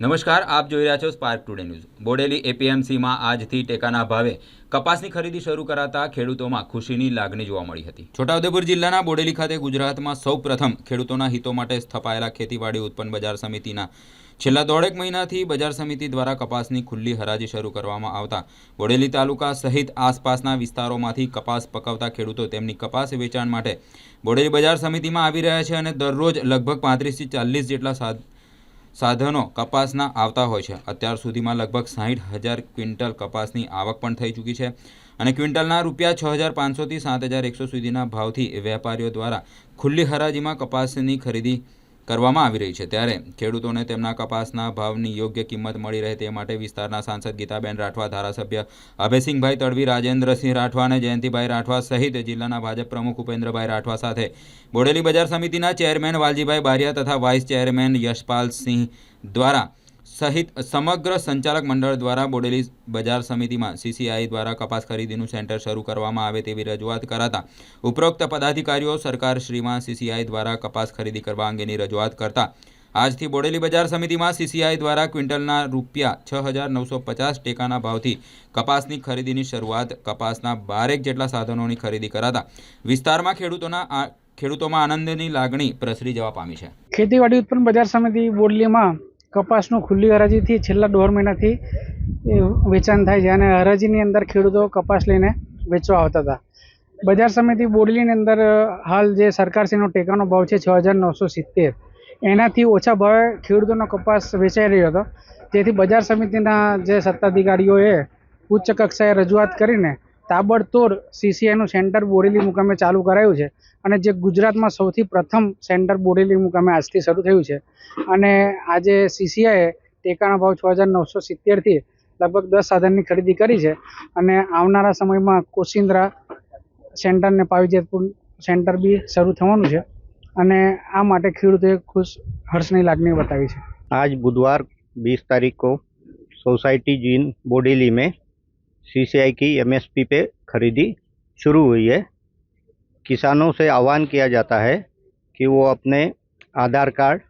નમસ્કાર, આપ જોઈ રહ્યા છો સ્પાર્ક ટુડે ન્યૂઝ બોડેલી એપીએમસીમાં આજથી ટેકાના ભાવે કપાસની ખરીદી શરૂ કરાતા ખેડૂતોમાં ખુશીની લાગણી જોવા મળી હતી. છોટાઉદેપુર જિલ્લાના બોડેલી ખાતે ગુજરાતમાં સૌ પ્રથમ ખેડૂતોના હિતો માટે સ્થપાયેલા ખેતીવાડી ઉત્પન્ન બજાર સમિતિના છેલ્લા દોઢેક મહિનાથી બજાર સમિતિ દ્વારા કપાસની ખુલ્લી હરાજી શરૂ કરવામાં આવતા બોડેલી તાલુકા સહિત આસપાસના વિસ્તારોમાંથી કપાસ પકવતા ખેડૂતો તેમની કપાસ વેચાણ માટે બોડેલી બજાર સમિતિમાં આવી રહ્યા છે અને દરરોજ લગભગ પાંત્રીસથી ચાલીસ જેટલા સાધનો કપાસના આવતા હોય છે. અત્યાર સુધીમાં લગભગ સાહીઠ હજાર ક્વિન્ટલ કપાસની આવક પણ થઈ ચૂકી છે અને ક્વિન્ટલના રૂપિયા છ હજાર પાંચસોથી સાત હજાર એકસો સુધીના ભાવથી વેપારીઓ દ્વારા ખુલ્લી હરાજીમાં કપાસની ખરીદી કરવામાં આવી રહી છે. ત્યારે ખેડૂતોને તેમના કપાસના ભાવની યોગ્ય કિંમત મળી રહે તે માટે વિસ્તારના સાંસદ ગીતાબેન રાઠવા, ધારાસભ્ય અભયસિંહભાઈ તડવી, રાજેન્દ્રસિંહ રાઠવા અને જયંતિભાઈ રાઠવા સહિત જિલ્લાના ભાજપ પ્રમુખ ઉપેન્દ્રભાઈ રાઠવા સાથે બોડેલી બજાર સમિતિના ચેરમેન વાલજીભાઈ બારિયા તથા વાઇસ ચેરમેન યશપાલસિંહ દ્વારા સહિત સમગ્ર સંચાલક મંડળ દ્વારા બોડેલી બજાર સમિતિમાં સીસીઆઈ દ્વારા કપાસ ખરીદીનું સેન્ટર શરૂ કરવામાં આવે તેવી રજૂઆત કરાતા ઉપરોક્ત પદાધિકારીઓ સરકારશ્રીમાં સીસીઆઈ દ્વારા કપાસ ખરીદી કરવા અંગેની રજૂઆત કરતા આજથી બોડેલી બજાર સમિતિમાં સીસીઆઈ દ્વારા ક્વિન્ટલના રૂપિયા છ હજાર નવસો પચાસ ટેકાના ભાવથી કપાસની ખરીદીની શરૂઆત કપાસના બારેક જેટલા સાધનોની ખરીદી કરાતા વિસ્તારમાં ખેડૂતોના ખેડૂતોમાં આનંદની લાગણી પ્રસરી જવા પામી છે. ખેતીવાડી ઉત્પન્ન બજાર સમિતિ બોડલીમાં કપાસનું ખુલ્લી હરાજીથી છેલ્લા દોઢ મહિનાથી વેચાણ થાય છે અને હરાજીની અંદર ખેડૂતો કપાસ લઈને વેચવા આવતા હતા. બજાર સમિતિ બોડલીની અંદર હાલ જે સરકારશ્રીનો ટેકાનો ભાવ છે છ હજાર નવસો સિત્તેર. એનાથી ઓછા ભાવે ખેડૂતોનો કપાસ વેચાઈ રહ્યો હતો. તેથી બજાર સમિતિના જે સત્તાધિકારીઓએ ઉચ્ચ કક્ષાએ રજૂઆત કરીને તાબડતોડ સીસીઆઈનું સેન્ટર બોરેલી મુકામે ચાલુ કરાયું છે અને જે ગુજરાતમાં સૌથી પ્રથમ સેન્ટર બોરેલી મુકામે આજથી શરૂ થયું છે. અને આજે સીસીઆઈએ ટેકાના ભાવ છ હજાર નવસો સિત્તેરથી લગભગ દસ સાધનની ખરીદી કરી છે અને આવનારા સમયમાં કોશિન્દ્રા સેન્ટરને પાવીજેતપુર સેન્ટર બી શરૂ થવાનું છે અને આ માટે ખેડૂતોએ ખુશ હર્ષની લાગણી બતાવી છે. આજ બુધવાર વીસ તારીખો સોસાયટી જીન બોડેલી મેં सीसीआई की एमएसपी पे खरीदी शुरू हुई है। किसानों से आह्वान किया जाता है कि वो अपने आधार कार्ड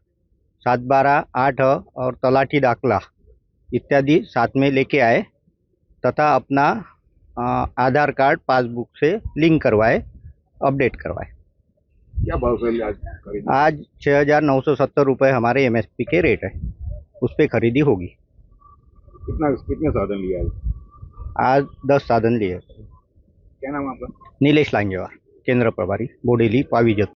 सात बारह आठ और तलाठी दाखला इत्यादि साथ में लेके आए तथा अपना आधार कार्ड पासबुक से लिंक करवाए अपडेट करवाए। क्या भाव से आज आज छः हज़ार नौ सौ सत्तर रुपये हमारे एमएसपी के रेट है। उस पर खरीदी होगी। कितना कितने साधन लिया आज? आज दस साधन लिए क्या नाम है आपका नीलेश लांगेवार केंद्र प्रभारी बोडेली पावीजत